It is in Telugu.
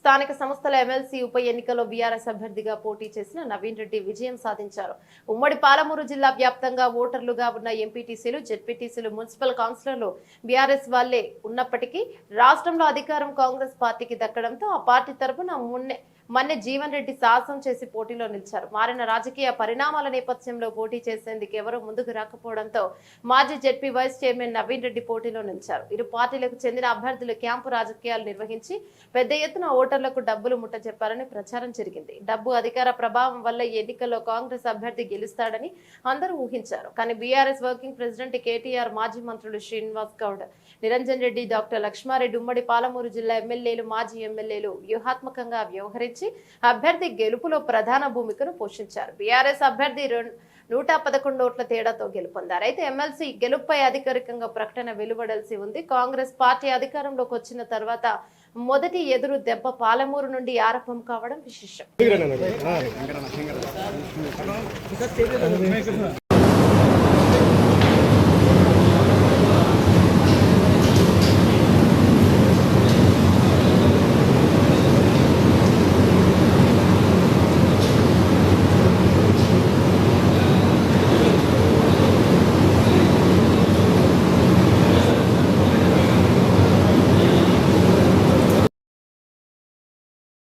స్థానిక సంస్థల ఎమ్మెల్సీ ఉప ఎన్నికలో బీఆర్ఎస్ అభ్యర్థిగా పోటీ చేసిన నవీన్ రెడ్డి విజయం సాధించారు. ఉమ్మడి పాలమూరు జిల్లా వ్యాప్తంగా ఓటర్లుగా ఉన్న ఎంపీటీసీలు జెడ్పీటీసీలు మున్సిపల్ కౌన్సిలర్లు బీఆర్ఎస్ వాళ్ళే ఉన్నప్పటికీ రాష్ట్రంలో అధికారం కాంగ్రెస్ పార్టీకి దక్కడంతో ఆ పార్టీ తరపున మున్నే మన్నె జీవన్ రెడ్డి సాహసం చేసి పోటీలో నిలిచారు. మారిన రాజకీయ పరిణామాల నేపథ్యంలో పోటీ చేసేందుకు ఎవరూ ముందుకు రాకపోవడంతో మాజీ ZP vice chairman Naveen Reddy పోటీలో నిలిచారు. ఇరు పార్టీలకు చెందిన అభ్యర్థులు క్యాంపు రాజకీయాలు నిర్వహించి పెద్ద ఎత్తున ఓటర్లకు డబ్బులు ముట్టజెప్పారని ప్రచారం జరిగింది. డబ్బు అధికార ప్రభావం వల్ల ఈ ఎన్నికల్లో కాంగ్రెస్ అభ్యర్థి గెలుస్తాడని అందరూ ఊహించారు. కానీ బీఆర్ఎస్ వర్కింగ్ ప్రెసిడెంట్ కేటీఆర్ మాజీ మంత్రులు శ్రీనివాస్ గౌడ్ నిరంజన్ రెడ్డి డాక్టర్ లక్ష్మారెడ్డి ఉమ్మడి పాలమూరు జిల్లా ఎమ్మెల్యేలు మాజీ ఎమ్మెల్యేలు వ్యూహాత్మకంగా వ్యవహరించి అభ్యర్థి గెలుపులో ప్రధాన భూమికను పోషించారు. బీఆర్ఎస్ అభ్యర్థి నూట పదకొండు ఓట్ల తేడాతో గెలుపొందారు. అయితే ఎమ్మెల్సీ గెలుపుపై అధికారికంగా ప్రకటన వెలువడాల్సి ఉంది. కాంగ్రెస్ పార్టీ అధికారంలోకి వచ్చిన తర్వాత మొదటి ఎదురు దెబ్బ పాలమూరు నుండి ఆరంభం కావడం విశేషం.